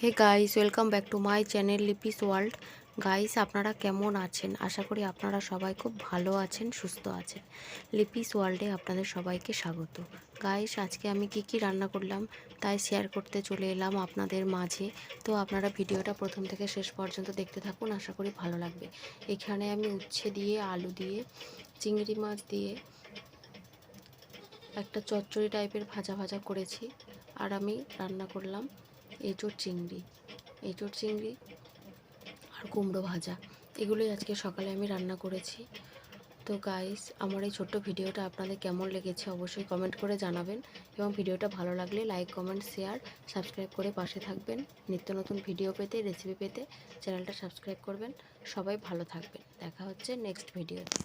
Hey guys welcome back to my channel Lipi's world guys আপনারা কেমন আছেন? আশা করি আপনারা সবাই খুব ভালো আছেন, সুস্থ আছেন। লিপিস ওয়ার্ল্ডে আপনাদের সবাইকে স্বাগত। গাইস আজকে আমি কি কি রান্না করলাম তাই শেয়ার করতে চলে এলাম আপনাদের মাঝে। তো আপনারা ভিডিওটা প্রথম থেকে শেষ পর্যন্ত দেখতে থাকুন, আশা করি ভালো লাগবে। এখানে আমি উচ্ছে দিয়ে, আলু দিয়ে, চিংড়ি মাছ দিয়ে একটা চচ্চড়ি টাইপের ভাজা ভাজা করেছি। আর আমি রান্না করলাম এঁচোড় চিংড়ি এঁচোড় চিংড়ি আর কুমড়ো ভাজা। এগুলোই আজকে সকালে আমি রান্না করেছি। তো গাইস আমার এই ছোট্ট ভিডিওটা আপনাদের কেমন লেগেছে অবশ্যই কমেন্ট করে জানাবেন এবং ভিডিওটা ভালো লাগলে লাইক কমেন্ট শেয়ার সাবস্ক্রাইব করে পাশে থাকবেন। নিত্য নতুন ভিডিও পেতে রেসিপি পেতে চ্যানেলটা সাবস্ক্রাইব করবেন। সবাই ভালো থাকবেন। দেখা হচ্ছে নেক্সট ভিডিওতে